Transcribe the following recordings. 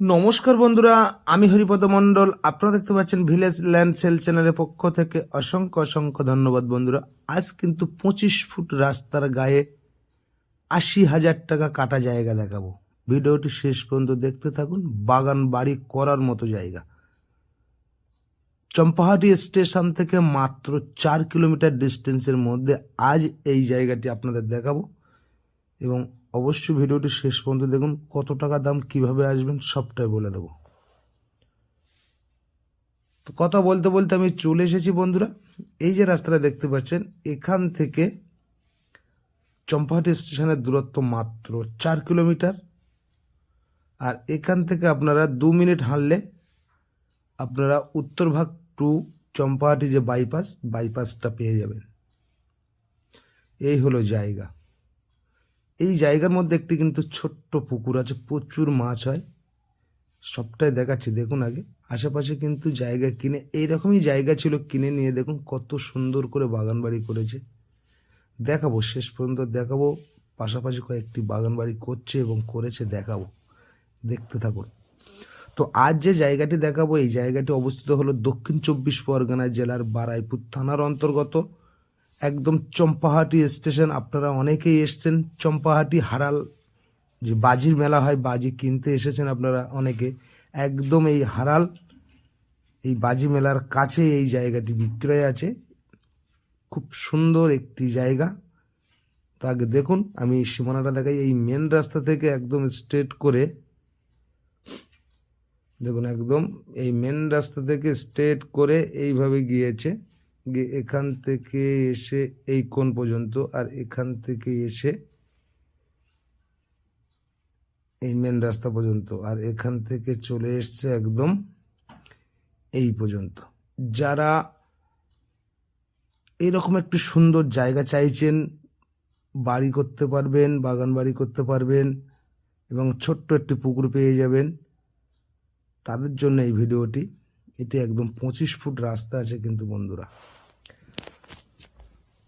নমস্কার বন্ধুরা, আমি হরিপদ মণ্ডল। আপনারা দেখতে পাচ্ছেন ভিলেজ ল্যান্ড সেল চ্যানেলের পক্ষ থেকে অসংখ্য অসংখ্য ধন্যবাদ বন্ধুরা। আজ কিন্তু পঁচিশ ফুট রাস্তার গায়ে আশি হাজার টাকা কাটা জায়গা দেখাবো। ভিডিওটি শেষ পর্যন্ত দেখতে থাকুন, বাগান বাড়ি করার মতো জায়গা। চম্পাহাটি স্টেশন থেকে মাত্র চার কিলোমিটার ডিস্টেন্সের মধ্যে আজ এই জায়গাটি আপনাদের দেখাবো। এবং অবশ্যই ভিডিওটি শেষ পর্যন্ত দেখুন, কত টাকা দাম, কীভাবে আসবেন, সবটাই বলে দেবো। তো কথা বলতে বলতে আমি চলে এসেছি বন্ধুরা। এই যে রাস্তাটা দেখতে পাচ্ছেন, এখান থেকে চম্পাহাটি স্টেশনের দূরত্ব মাত্র চার কিলোমিটার। আর এখান থেকে আপনারা দু মিনিট হাঁটলে আপনারা উত্তরভাগ টু চম্পাহাটি যে বাইপাস, বাইপাসটা পেয়ে যাবেন। এই হলো জায়গা। এই জায়গার মধ্যে একটি কিন্তু ছোট্ট পুকুর আছে, প্রচুর মাছ হয়। সবটাই দেখাচ্ছি, দেখুন আগে। আশেপাশে কিন্তু জায়গা কিনে, এইরকমই জায়গা ছিল কিনে নিয়ে দেখুন কত সুন্দর করে বাগান বাড়ি করেছে। দেখাবো, শেষ পর্যন্ত দেখাবো। পাশাপাশি কয়েকটি বাগান বাড়ি করছে এবং করেছে, দেখাবো। দেখতে থাকুন। তো আজ যে জায়গাটি দেখাবো, এই জায়গাটি অবস্থিত হলো দক্ষিণ চব্বিশ পরগনা জেলার বারাইপুর থানার অন্তর্গত। একদম চম্পাহাটি স্টেশন, আপনারা অনেকেই এসছেন। চম্পাহাটি হারাল, যে বাজির মেলা হয়, বাজি কিনতে এসেছেন আপনারা অনেকে। একদম এই হারাল, এই বাজি মেলার কাছে এই জায়গাটি বিক্রয় আছে। খুব সুন্দর একটি জায়গা। তো আগে দেখুন, আমি সীমানাটা দেখাই। এই মেন রাস্তা থেকে একদম স্ট্রেট করে, দেখুন একদম, এই মেন রাস্তা থেকে স্ট্রেট করে এইভাবে গিয়েছে। গিয়ে এখান থেকে এসে এই কোণ পর্যন্ত আর এখান থেকে এসে এই মেন রাস্তা পর্যন্ত আর এখান থেকে চলে এসছে একদম এই পর্যন্ত। যারা এরকম একটি সুন্দর জায়গা চাইছেন, বাড়ি করতে পারবেন, বাগান বাড়ি করতে পারবেন এবং ছোট্ট একটি পুকুর পেয়ে যাবেন, তাদের জন্য এই ভিডিওটি এটি একদম পঁচিশ ফুট রাস্তা আছে কিন্তু বন্ধুরা।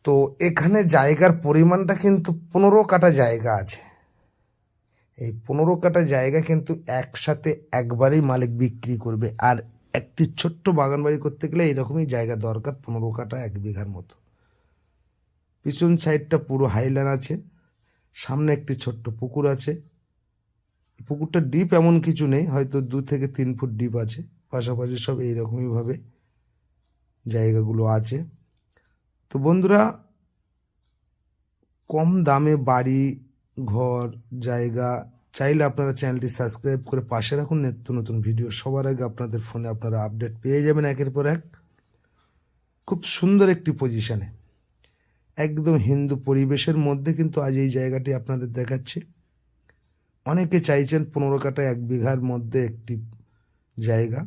তো এখানে জায়গার পরিমাণটা কিন্তু পনেরো কাটা জায়গা আছে। এই পনেরো কাটা জায়গা কিন্তু একসাথে একবারেই মালিক বিক্রি করবে। আর একটি ছোট্ট বাগান বাড়ি করতে গেলে এরকমই জায়গা দরকার, পনেরো কাটা এক বিঘার মতো। পিছন সাইডটা পুরো হাইল্যান্ড আছে, সামনে একটি ছোট্ট পুকুর আছে। পুকুরটা ডিপ এমন কিছু নেই, হয়তো দু থেকে তিন ফুট ডিপ আছে। পাশাপাশি সব এইরকমইভাবে জায়গাগুলো আছে। তো বন্ধুরা, কম দামে বাড়ি, ঘর, জায়গা চাইলে আপনারা চ্যানেলটি সাবস্ক্রাইব করে পাশে রাখুন। নিত্য নতুন ভিডিও সবার আগে আপনাদের ফোনে আপনারা আপডেট পেয়ে যাবেন একের পর এক। খুব সুন্দর একটি পজিশানে। একদম হিন্দু পরিবেশের মধ্যে কিন্তু আজ এই জায়গাটি আপনাদের দেখাচ্ছি। অনেকে চাইছেন পনেরো কাটা এক বিঘার মধ্যে একটি জায়গা।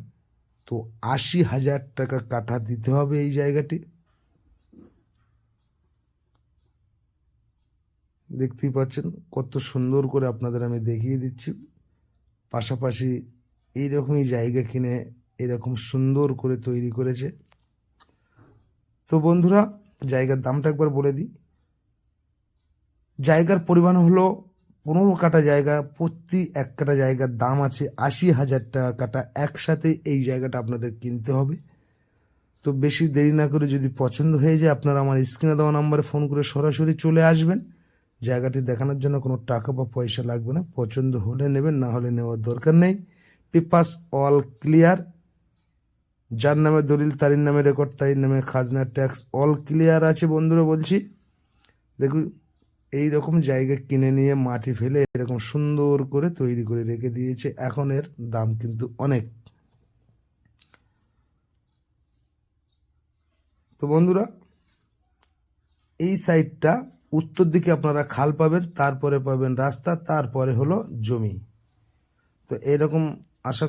তো আশি হাজার টাকা কাঠা দিতে হবে এই জায়গাটি। দেখতেই পাচ্ছেন কত সুন্দর করে আপনাদের আমি দেখিয়ে দিচ্ছি। পাশাপাশি এইরকমই জায়গা কিনে এরকম সুন্দর করে তৈরি করেছে। তো বন্ধুরা, জায়গার দামটা একবার বলে দিই। জায়গার পরিমাণ হলো পনেরো কাটা জায়গা, প্রতি এক কাটা জায়গার দাম আছে আশি হাজার টাকা কাটা। একসাথে এই জায়গাটা আপনাদের কিনতে হবে। তো বেশি দেরি না করে যদি পছন্দ হয়ে যায়, আপনারা আমার স্ক্রিনে দেওয়া নাম্বারে ফোন করে সরাসরি চলে আসবেন। জায়গাটি দেখানোর জন্য কোনো টাকা বা পয়সা লাগবে না। পছন্দ হলে নেবেন, না হলে নেওয়ার দরকার নেই। Papers all clear. যার নামে দলিল তারির নামে রেকর্ড তারির নামে খাজনা ট্যাক্স অল ক্লিয়ার আছে বন্ধুরা, বলছি। দেখুন এই রকম জায়গা কিনে নিয়ে মাটি ফেলে এরকম সুন্দর করে তৈরি করে রেখে দিয়েছে। এখন এর দাম কিন্তু অনেক। তো বন্ধুরা, এই সাইডটা উত্তর দিকে আপনারা খাল পাবেন, তারপরে পাবেন রাস্তা, তারপরে হলো জমি। তো এরকম আশা